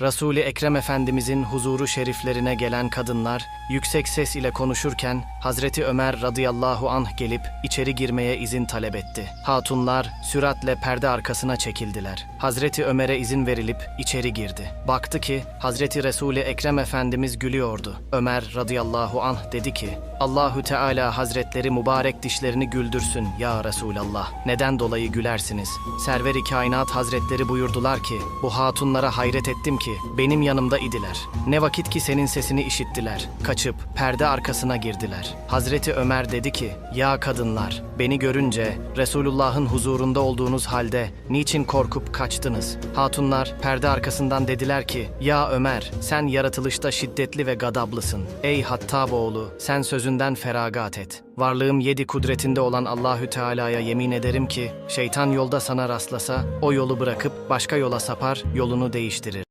Resul-i Ekrem Efendimizin huzuru şeriflerine gelen kadınlar yüksek ses ile konuşurken Hazreti Ömer radıyallahu anh gelip içeri girmeye izin talep etti. Hatunlar süratle perde arkasına çekildiler. Hazreti Ömer'e izin verilip içeri girdi. Baktı ki Hazreti Resul-i Ekrem Efendimiz gülüyordu. Ömer radıyallahu anh dedi ki Allahü Teala Hazretleri mübarek dişlerini güldürsün ya Resulallah. Neden dolayı gülersiniz? Server-i Kainat Hazretleri buyurdular ki bu hatunlara hayret ettim ki benim yanımda idiler. Ne vakit ki senin sesini işittiler. Kaçıp perde arkasına girdiler. Hazreti Ömer dedi ki ya kadınlar beni görünce Resulullah'ın huzurunda olduğunuz halde niçin korkup kaçtınız? Hatunlar perde arkasından dediler ki ya Ömer sen yaratılışta şiddetli ve gadablısın. Ey Hattab oğlu sen sözünden feragat et. Varlığım yedi kudretinde olan Allahü Teala'ya yemin ederim ki şeytan yolda sana rastlasa o yolu bırakıp başka yola sapar yolunu değiştirir.